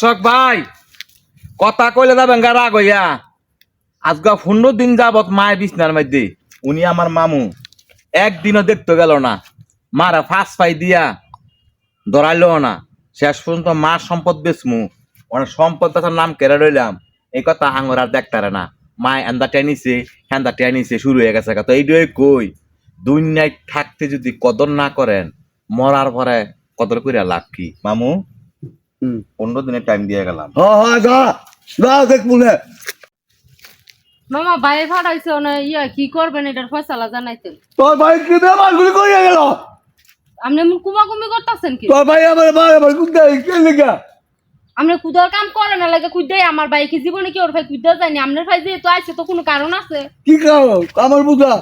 দর্শক ভাই, কথা কইলে যাবেন গা রাগ হইয়া। আজকা পনেরো দিন যাবত মায়ের বিছনার মধ্যে। উনি আমার মামু। একদিনও দেখতে গেল না। মারা ফাঁস পাই দিয়া ধরাইলো না। শেষ পর্যন্ত মার সম্পদ বেচমু। ওনার সম্পদ বেচার নাম কেড়ে রইলাম এই কথা আঙর আর দেখতারে না। মা এন্দা টেনিছে হ্যান্দা টেনিছে শুরু হয়ে গেছে তো এইটাই কই? নাইট থাকতে যদি কদর না করেন, মরার পরে কদর করিয়া লাভ কি? মামু? পনেরো দিনের টাইম দিয়ে গেলাম। হ্যাঁ হ্যাঁ মামা বাইরে ফাটাইছে ইয়া কি করবেন এটার ফয়সালা জানাইতেন। তোর ভাই কি ব্যাপার করিয়া গেল? আপনি কুমাকুমি করতেছেন কি? তোর ভাই আমার ভাই আমার কুদে কে লেগা? আপনি কুদার কাম করে না লাগে কুদাই আমার ভাই কি জীবনে কি ওর ভাই কুদা যায়নি? আপনার ভাই যে তো আছে তো কোনো কারণ আছে? কি কারণ? আমার বুঝা।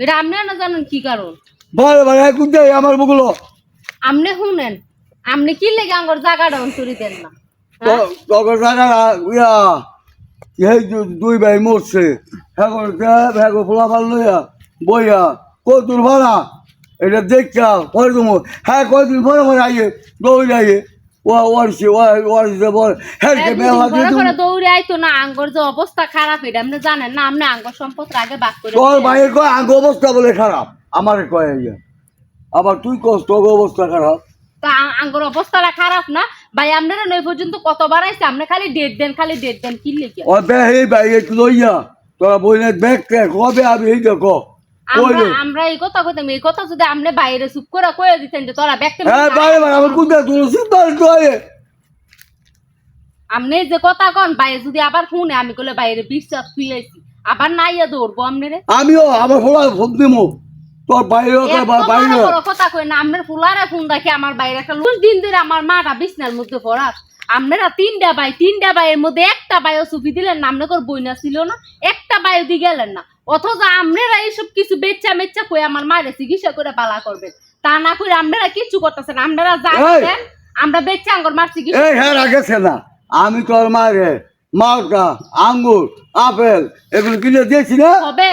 এটা আপনি না জানেন কি কারণ? ভাই ভাই কুদে আমার বুকলো। আপনি শুনেন আপনি কি লেগে আমার জায়গাটা করে দেন না? হ্যাঁ? জায়গা ইয়া এই দুই ভাই মরছে হ্যাঁ হ্যাঁ ফোলাফাল লইয়া বইয়া ভাড়া? এটা দেখা পরে তুমি হ্যাঁ কয়দিন পরে পরে আইয়ে দৌড়ে আইয়ে। ও বল হ্যাঁ মেলা দৌড়ে আইতো না আঙ্গর যে অবস্থা খারাপ এটা আপনি জানেন না? আপনি আঙ্গর সম্পদ আগে বাক করে তোর দিয়েন। ভাইয়ের কয় আগ অবস্থা বলে খারাপ আমার কয় আবার তুই তোর অবস্থা খারাপ। তো আঙ্গর অবস্থাটা খারাপ না? ভাই আপনারা নয় পর্যন্ত কতবার আইছে? আপনি খালি ডেট দেন খালি ডেট দেন কি লেগে? ও বে হে ভাই একটু লইয়া। তোরা বইলে ব্যাগ কবে আমি এই দেখো। আমরা আমরা এই কথা কইতাম এই কথা যদি আপনি বাইরে চুপ করে কয়ে দিতেন যে তোরা ব্যক্তি হ্যাঁ ভাই ভাই আমার কোন কোনটা তোর সিদ্ধাল কয়ে আপনি যে কথা কন ভাই যদি আবার শুনে আমি কইলে বাইরে বিশ্বাস তুই আইছি। আবার নাইয়া দৌড়বো আপনারে? আমিও আমার ফোলা ফোন দিমু তোর বাইরে বাইরে কথা কই না ফুলারে ফোন আমার বাইরে একটা লুজ দিন ধরে আমার মাটা বিছনার মধ্যে পড়া। আপনারা তিনটা ভাই তিনটা ভাইয়ের মধ্যে একটা ভাইও সুফি দিলেন না আপনার বইনা ছিল না একটা ভাইও দি গেলেন না। অথচ আপনারা এইসব কিছু বেচ্চা মেচ্চা কই আমার মায়ের চিকিৎসা করে পালা করবেন। তা না করে আপনারা কিচ্ছু করতেছেন আপনারা যা আমরা আঙ্গর মার চিকিৎসা হ্যাঁ রাখেছে না। আমি তোর মারে মালটা আঙ্গুর আপেল এগুলো কিনে দিয়েছি না? হবে।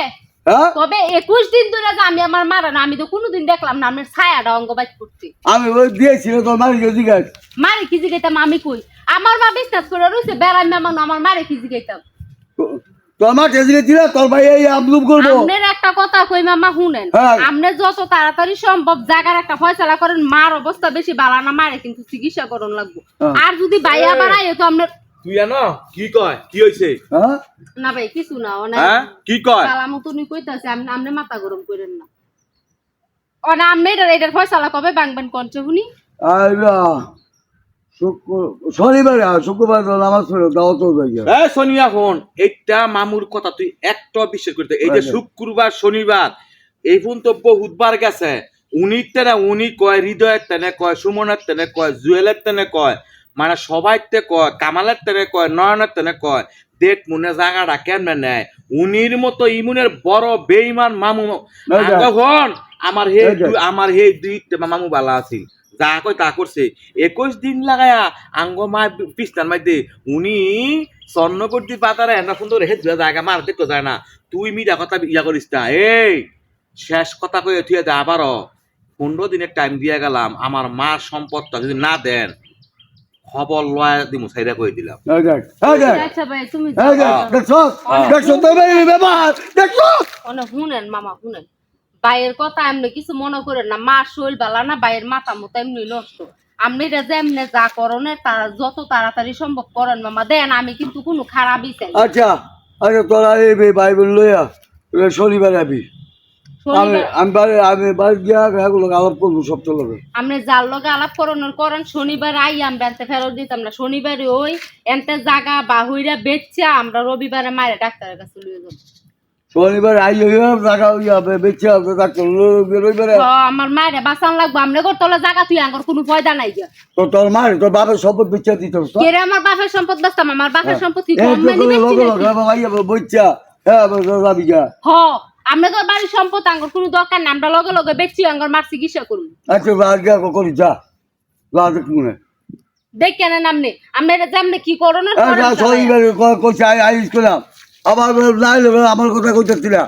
তবে একুশ দিন ধরে যে আমি আমার মারা না আমি তো কোনোদিন দেখলাম না আমার ছায়াটা অঙ্গবাজ করছি আমি ওই দিয়েছি তোর মারি যদি গাছ মারে কি জিগাইতাম আমি কই? আমার মা বিশ্বাস করে রয়েছে বেড়াই আমার মারে কি জিগাইতাম? তোর মা ভাই এই আবলুপ করব। আপনার একটা কথা কই মামা শুনেন। হ্যাঁ। আপনি যত তাড়াতাড়ি সম্ভব জায়গার একটা ফয়সালা করেন মার অবস্থা বেশি বালা না মারে কিন্তু চিকিৎসা করন লাগবো। হ্যাঁ। আর যদি বাইয়া বাড়াই তো আপনার তুই জানো? কি কয়? কি হয়েছে হ্যাঁ না ভাই কিছু না অনেক হ্যাঁ কি কয়? কালা মতনই কইতাছে আপনি আপনি মাথা গরম করেন না। ও না আপনি এটার এটার ফয়সালা কবে? বাংবেন কঞ্চে শুক্র শনিবারে শুক্রবার নামাজ পড়ে দাও তো যাই এ সোনিয়া ফোন এইটা মামুর কথা তুই একটা বিশ্বাস করতে এই যে। শুক্রবার শনিবার এই ফোন তো বহুতবার গেছে। উনি তেনে উনি কয় হৃদয়ের তেনে কয় সুমনের তেনে কয় জুয়েলের তেনে কয় মানে সবাই তে কয় কামালের তেনে কয় নয়নের তেনে কয় দেখ মনে জায়গাটা কেমনে নেয় উনির মতো ইমুনের বড় বেইমান মামু। তখন আমার হে আমার হে দুই মামু বালা আছিল। যা কই তা করছে একুশ দিন লাগায়া আঙ্গ মা পিস্তার মাইতে উনি স্বর্ণ করতে পাতারে এনা সুন্দর হে জায়গা মার দেখতে যায় না। তুই মিডা কথা ইয়া করিস না। এই শেষ কথা কয়ে দে আবারও পনেরো দিনের টাইম দিয়ে গেলাম। আমার মার সম্পদটা যদি না দেন খবর লয় দিমু সাইডা কই দিলাম। আচ্ছা ভাই তুমি ভাই শুনেন মামা শুনেন বাইয়ের কথা এমনি কিছু মনে করেন না মা শৈল বেলা না বাইয়ের মাথা মতো এমনি নষ্ট। আপনি এটা যে এমনি যা করণের তারা যত তাড়াতাড়ি সম্ভব করেন মামা। দেন আমি কিন্তু কোনো খারাপই চাই। আচ্ছা আচ্ছা তোরা এই বাইবেল লইয়া শনিবার আবি। আমি শনিবার আমি বাড়ি আমি বাড়ি গিয়া এগুলো আলাপ করব সব তো লোকে আপনি যার লগে আলাপ করণের করেন শনিবার আই আমরা এনতে ফেরত দিতাম না শনিবারে ওই এনতে জাগা বেচা আমরা রবিবারে মায়ের ডাক্তারের কাছে লিয়ে যাব শনিবার আই হইয়া টাকা হইয়া বেচে আসবে ডাক্তার রবিবারে আমার মায়ের লাগবো জাগা তুই আঙ্গর কোনো নাই গিয়া তো তোর মার তোর বাপের শপথ বেচে দিত কেরে আমার বাপের সম্পদ বেচতাম আমার বাপের হ্যাঁ। সম্পদ কি কম মানে বেচছি নাকি? হ্যাঁ যাবি গা হ আমরা তো বাড়ির সম্পদ আঙ্গর কোনো দরকার না আমরা লগে লগে বেচি আঙ্গর মার চিকিৎসা করুন। আচ্ছা করি যা। দেখ মনে। দেখ কেন নামনে আমরা এটা যেমনে কি আই আইস করলাম। আবার নাই আমার কথা কইতেছিলাম